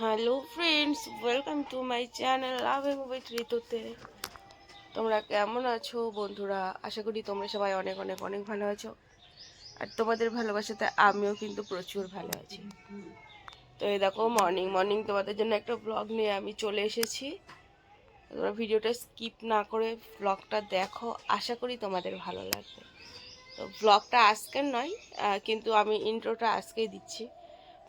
Hello friends welcome to my channel loving with ঋতুতে তোমরা কেমন আছো, বন্ধুরা? আশা করি তোমরা সবাই অনেক অনেক অনেক ভালো আছো। আর তোমাদের ভালোবাসাতে আমিও কিন্তু প্রচুর ভালো আছি। তো এই দেখো মর্নিং মর্নিং তোমাদের জন্য একটা ব্লগ নিয়ে আমি চলে এসেছি। তোমরা ভিডিওটা স্কিপ না করে ব্লগটা দেখো। আশা করি তোমাদের ভালো লাগবে। তো ব্লগটা আজকের নয় কিন্তু আমি ইন্ট্রোটা আজকেই দিচ্ছি।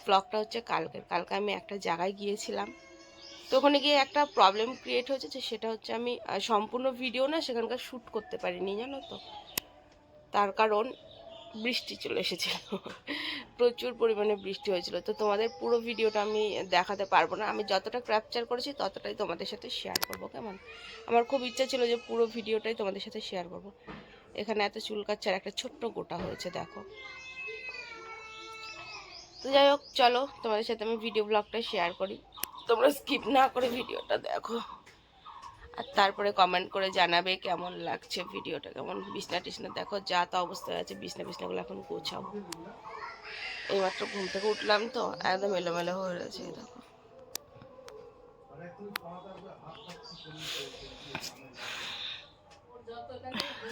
ব্লগটা হচ্ছে কালকের। কালকে আমি একটা জায়গায় গিয়েছিলাম। তো ওখানে গিয়ে একটা প্রবলেম ক্রিয়েট হয়েছে যে সেটা হচ্ছে আমি সম্পূর্ণ ভিডিও না সেখানকার শ্যুট করতে পারিনি, জানো তো। তার কারণ বৃষ্টি চলে এসেছিল। প্রচুর পরিমাণে বৃষ্টি হয়েছিল। তো তোমাদের পুরো ভিডিওটা আমি দেখাতে পারব না। আমি যতটা ক্যাপচার করেছি ততটাই তোমাদের সাথে শেয়ার করব, কেমন? আমার খুব ইচ্ছা ছিল যে পুরো ভিডিওটাই তোমাদের সাথে শেয়ার করব। এখানে এত চুল কাচ্চার একটা ছোট্ট গোটা হয়েছে, দেখো। তো যাই হোক, চলো তোমাদের সাথে আমি ভিডিও ব্লগটা শেয়ার করি। তোমরা স্কিপ না করে ভিডিওটা দেখো। আর তারপরে কমেন্ট করে জানাবে কেমন লাগছে ভিডিওটা, কেমন বিছনা টিছনা। দেখো, যা তো অবস্থায় আছে বিছনা বিছনাগুলো এখন গোছাবো। এইমাত্র ঘুম থেকে উঠলাম তো, একদম এলোমেলো হয়ে রয়েছে দেখো।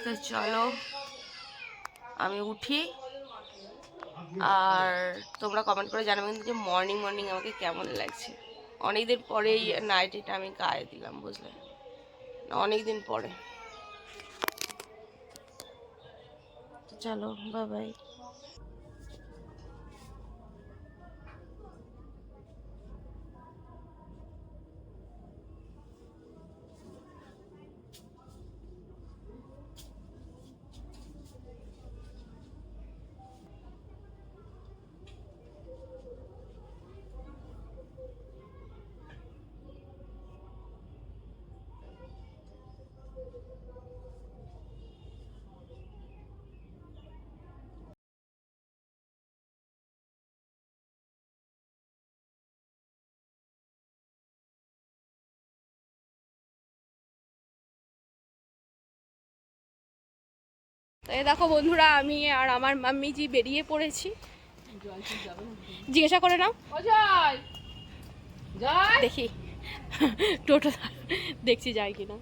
তো চলো, আমি উঠি। আর তোমরা কমেন্ট করে জানাবে কিন্তু যে মর্নিং মর্নিং আমাকে কেমন লাগছে। অনেকদিন পরেই নাইটিটা আমি গায়ে দিলাম, বুঝলে? অনেক দিন পরে। চলো চলো বাই এই দেখো বন্ধুরা আমি আর আমার মাম্মিজি বেরিয়ে পড়েছি। জিজ্ঞাসা করে নাও। দেখি। টোটো দেখছি যায় কিনা।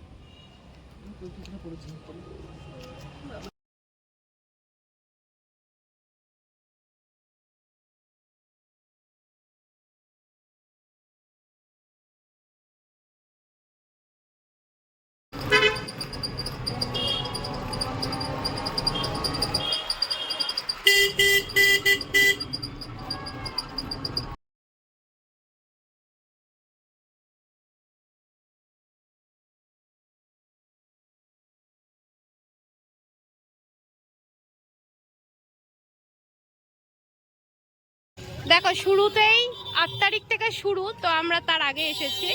দেখো শুরুতেই আট তারিখ থেকে শুরু তো আমরা তার আগে এসেছি।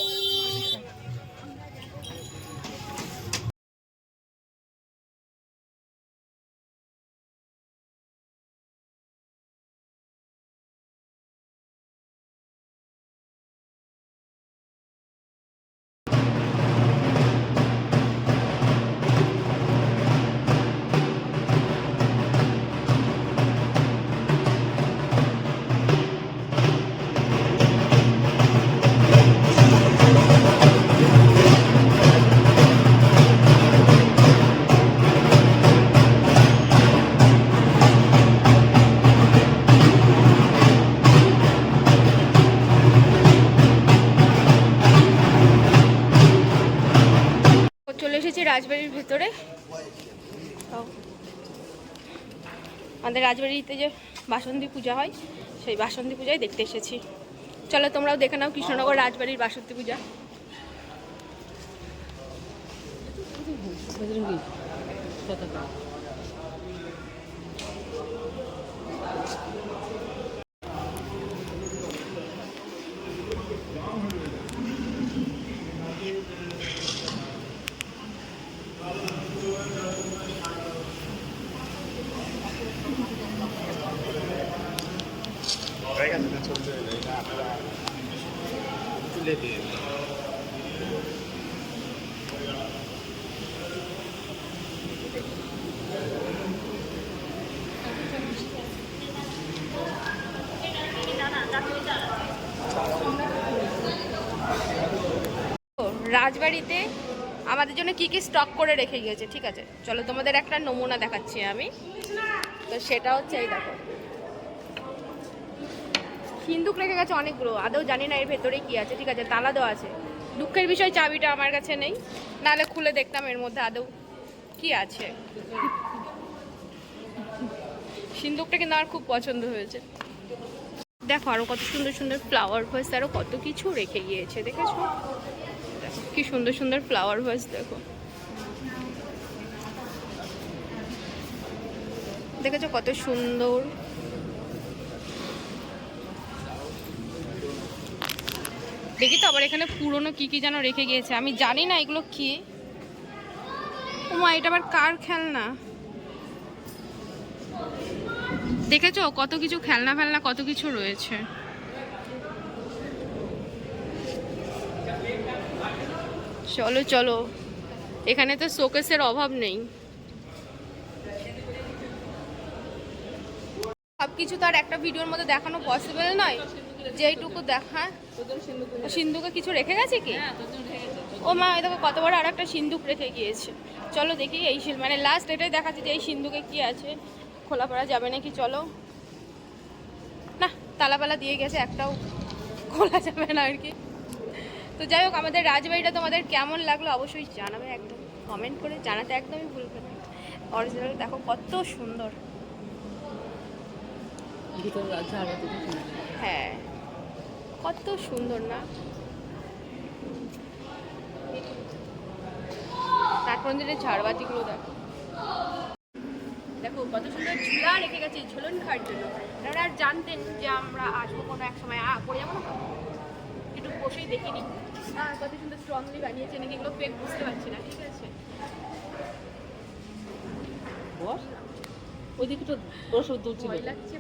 রাজবাড়ির ভেতরে। আমাদের রাজবাড়িতে যে বাসন্তী পূজা হয়, সেই বাসন্তী পূজায় দেখতে এসেছি। চলো তোমরাও দেখে নাও কৃষ্ণনগর রাজবাড়ির বাসন্তী পূজা। রাজবাড়িতে আমাদের জন্য কি কি স্টক করে রেখে গিয়েছে, ঠিক আছে? চলো তোমাদের একটা নমুনা দেখাচ্ছি আমি। তো সেটা হচ্ছে এই দেখো। সিন্দুক রেখে গেছে অনেকগুলো, আদৌ জানি না এর ভেতরে কি আছে, ঠিক আছে, তালা দেওয়া আছে। দুঃখের বিষয়, চাবিটা আমার কাছে নেই, নাহলে খুলে দেখতাম এর মধ্যে আদৌ কি আছে। সিন্দুকটা কিন্তু আমার খুব পছন্দ হয়েছে। দেখো আরও কত সুন্দর সুন্দর ফ্লাওয়ার ভাস আরও কত কিছু রেখে গিয়েছে, দেখেছ? দেখো কি সুন্দর সুন্দর ফ্লাওয়ার ভাস দেখো। দেখেছ কত সুন্দর? দেখি তো আবার এখানে পুরনো কি কি যেন রেখে গিয়েছে। আমি জানি না এগুলো কি। ওমা, এটা আবার কার খেলনা? দেখেছ? কত কিছু খেলনা ফেলনা, কত কিছু রয়েছে। চলো চলো। এখানে তো শোকেসের অভাব নেই। সব কিছু তো আর একটা ভিডিওর মধ্যে দেখানো পসিবল নয়। যেইটুকু দেখা সিন্ধুকে কিছু রেখে গেছে কি? ও মা দেখো কত বড় আর একটা সিন্ধুক রেখে গিয়েছে। চলো দেখি এই সিল- মানে লাস্ট এটাই দেখাচ্ছে যে এই সিন্ধুকে কি আছে। খোলা পড়া যাবে নাকি? চলো। না তালাপালা দিয়ে গেছে একটাও খোলা যাবে না আর কি। তো যাই হোক আমাদের রাজবাড়িটা তোমাদের কেমন লাগল অবশ্যই জানাবে একদম কমেন্ট করে জানাতে একদমই ভুলবে না। অরিজিনাল দেখো কত সুন্দর। হ্যাঁ। কত সুন্দর না? তার মন্দিরের ঝাড়বাতিগুলো দেখো। দেখো কত সুন্দর ঝুলা রেখে গেছে ঝুলন খাওয়ার জন্য। ওনারা আর জানতেন যে আমরা আসব কোনো এক সময় আ পড়ে যাব না একটু বসেই দেখিনি আর কত সুন্দর স্ট্রংলি বানিয়েছে নাকি এগুলো ফেক বুঝতে পারছি না ঠিক আছে? ওইদিকে তো ওষুধ তুলছিল ভয় লাগছে।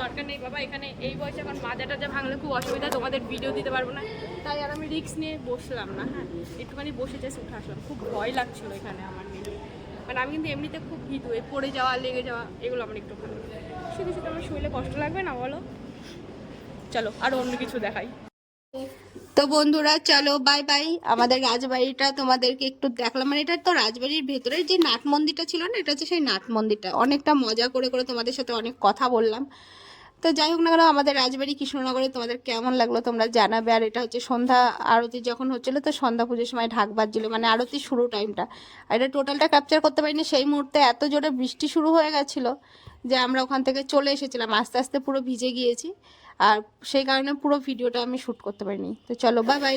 দরকার নেই বাবা, এখানে এই বয়সে এখন মাজাটা টাজা ভাঙলে খুব অসুবিধা, তোমাদের ভিডিও দিতে পারব না। তাই আর আমি রিক্স নিয়ে বসলাম না হ্যাঁ? একটুখানি বসে জাস্ট উঠে আসলাম। খুব ভয় লাগছিল এখানে আমার মেয়ে। মানে আমি কিন্তু এমনিতে খুব ভীত হয়ে পড়ে যাওয়া, লেগে যাওয়া, এগুলো আমার একটু ভালো। শুধু শুধু আমার শরীরে কষ্ট লাগবে না বলো? চলো, আর অন্য কিছু দেখাই। তো বন্ধুরা, চলো বাই বাই আমাদের রাজবাড়িটা তোমাদেরকে একটু দেখলাম। মানে এটা তো রাজবাড়ির ভেতরে যে নাট মন্দিরটা ছিল না, এটা হচ্ছে সেই নাট মন্দিরটা। অনেকটা মজা করে করে তোমাদের সাথে অনেক কথা বললাম। তো যাই হোক না কেন, আমাদের রাজবাড়ি কৃষ্ণনগরে তোমাদের কেমন লাগল তোমরা জানাবে। আর এটা হচ্ছে সন্ধ্যা আরতি যখন হচ্ছিল, তো সন্ধ্যা পুজোর সময় ঢাক বাজছিল মানে আরতি শুরু টাইমটা আর এটা টোটালটা ক্যাপচার করতে পারিনি, সেই মুহূর্তে এত জোরে বৃষ্টি শুরু হয়ে গেছিল যে আমরা ওখান থেকে চলে এসেছিলাম। আস্তে আস্তে পুরো ভিজে গিয়েছি। আর সেই কারণে পুরো ভিডিওটা আমি শ্যুট করতে পারিনি। তো চলো বাই বাই